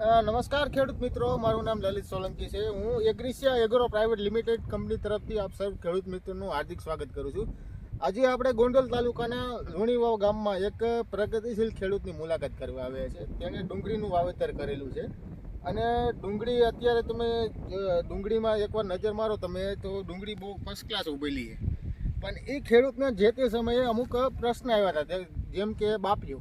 નમસ્કાર ખેડૂત મિત્રો, મારું નામ લલિત સોલંકી છે. હું Agrisia agro private limited company તરફથી આપ સૌ ખેડૂત મિત્રોનું હાર્દિક સ્વાગત કરું છું. આજે આપણે ગોંડલ તાલુકાના લુણીવાવ ગામમાં એક પ્રગતિશીલ ખેડૂતની મુલાકાત કરવા આવ્યા છે. તેણે ડુંગળીનું વાવેતર કરેલું છે. અને ડુંગળી અત્યારે તમે ડુંગળીમાં એકવાર નજર મારો, તમે તો ડુંગળી બહુ ફર્સ્ટ ક્લાસ ઉભેલી છે. પણ એ ખેડૂતને જે તે સમયે અમુક પ્રશ્ન આવ્યા હતા જેમ કે બાપિયો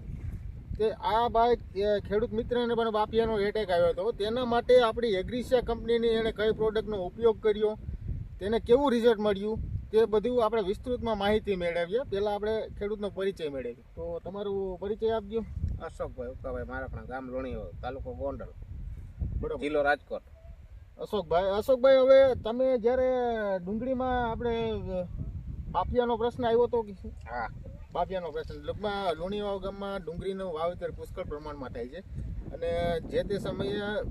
તે આ બાઈક ખેડૂત મિત્રને પણ બાપિયાનો એટેક આવ્યો હતો. તેના માટે આપણી એગ્રીસિયા કંપનીની એણે કઈ પ્રોડક્ટનો ઉપયોગ કર્યો તેને કેવું રિઝલ્ટ મળ્યું તે બધું આપણે વિસ્તૃતમાં માહિતી મેળવીએ. પહેલાં આપણે ખેડૂતનો પરિચય મેળવીએ. તો તમારું પરિચય આપજો. અશોકભાઈ ઉકાભાઈ મારા પણ ગામ લોણી તાલુકો ગોંડલ. બરોબર. જિલ્લો રાજકોટ. અશોકભાઈ અશોકભાઈ હવે તમે જ્યારે ડુંગળીમાં આપણે બાપિયાનો પ્રશ્ન આવ્યો હતો કે હા. બાપિયાનો પ્રશ્ન લગભગ લુણીવાવ ગામમાં ડુંગળીનું વાવેતર પુષ્કળ પ્રમાણમાં થાય છે. અને જે તે સમયે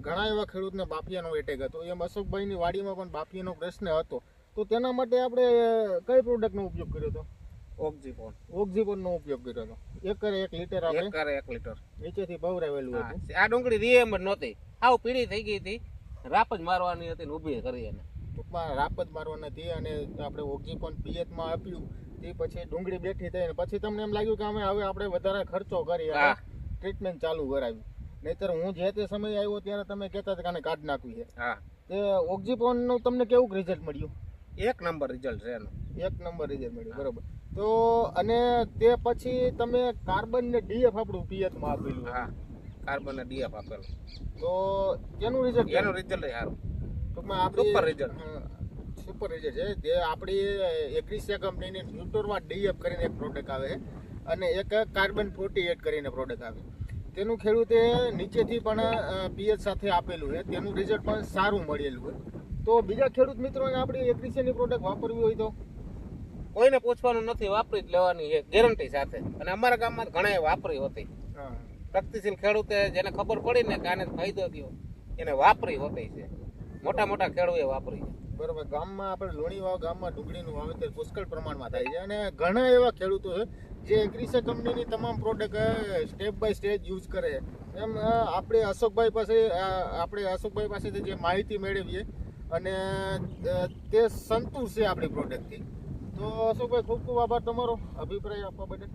ઘણા એવા ખેડૂતને બાફિયાનો એટેક હતો. એમ અશોકભાઈની વાડીમાં પણ બાફિયાનો પ્રશ્ન હતો. તો તેના માટે આપણે કઈ પ્રોડક્ટનો ઉપયોગ કર્યો હતો? ફોન ઓક્ઝિપોનનો ઉપયોગ કર્યો હતો. એકરે એક લીટર આપણે? એક કરે એક લીટર. નીચેથી ભવરાવેલું હા. હતું. આ ડુંગળી રીએમ જ નહોતી. આવ પીળી થઈ ગઈ હતી. રાપ જ મારવાની હતી ને ઊભી કરી એને. ટૂંકમાં રાપ જ મારવાની હતી અને આપણે ઓક્ઝિપોન પિયતમાં આપ્યું. તે પછી ડુંગળી બેઠી થઈ પછી તમને એમ લાગ્યું કે અમે હવે આપણે વધારે ખર્ચો કરી. ટ્રીટમેન્ટ ચાલુ કરાવી. નહીતર હું જે તે સમય આવ્યો ત્યારે તમે કહેતા હતા કે કાઢ નાખવી છે. હા. તે ઓક્ઝિપોનનું તમને કેવું રિઝલ્ટ મળ્યું? એક નંબર રિઝલ્ટ છે એનું. એક નંબર રિઝલ્ટ મળ્યું બરોબર. તો અને તે પછી તમે કાર્બન ને ડીએફ આપણું પિયતમાં આપેલું હા કાર્બન ડીએફ આપેલું. તો તેનું રિઝલ્ટ એનું રિઝલ્ટ સારું. ટૂંકમાં આપણી Super સુપર રિઝલ્ટ છે. જે આપણી એગ્રીસિયા કંપનીની ન્યુટોરમાં ડીએફ કરીને એક પ્રોડક્ટ આવે છે અને એક કાર્બન ફોર્ટી એટ કરીને પ્રોડક્ટ આવે તેનું ખેડૂતે નીચેથી પણ પીએચ સાથે આપેલું છે. તેનું રિઝલ્ટ પણ સારું મળેલું હોય તો બીજા ખેડૂત મિત્રોને આપણી એગ્રીસિયાની પ્રોડક્ટ વાપરવી હોય તો? કોઈને પૂછવાનું નથી વાપરી જ લેવાની છે ગેરંટી સાથે. અને અમારા ગામમાં ઘણા વાપરી હતી. પ્રગતિશીલ ખેડૂતે જેને ખબર પડી ને કે આને ફાયદો થયો એને વાપરી હોતી છે. મોટા મોટા ખેડૂએ વાપરી છે. બરોબર. ગામમાં આપણે લુણીવાવ ગામમાં ડુંગળીનું વાવેતર પુષ્કળ પ્રમાણમાં થાય છે. અને ઘણા એવા ખેડૂતો છે જે એગ્રીસા કંપનીની તમામ product step by step use કરે એમ આપણે અશોકભાઈ પાસે આપણે અશોકભાઈ પાસેથી જે માહિતી મેળવીએ અને તે સંતુષ્ટ છે આપણી પ્રોડક્ટથી તો અશોકભાઈ, ખૂબ ખૂબ આભાર તમારો. અભિપ્રાય આપવા બદલ.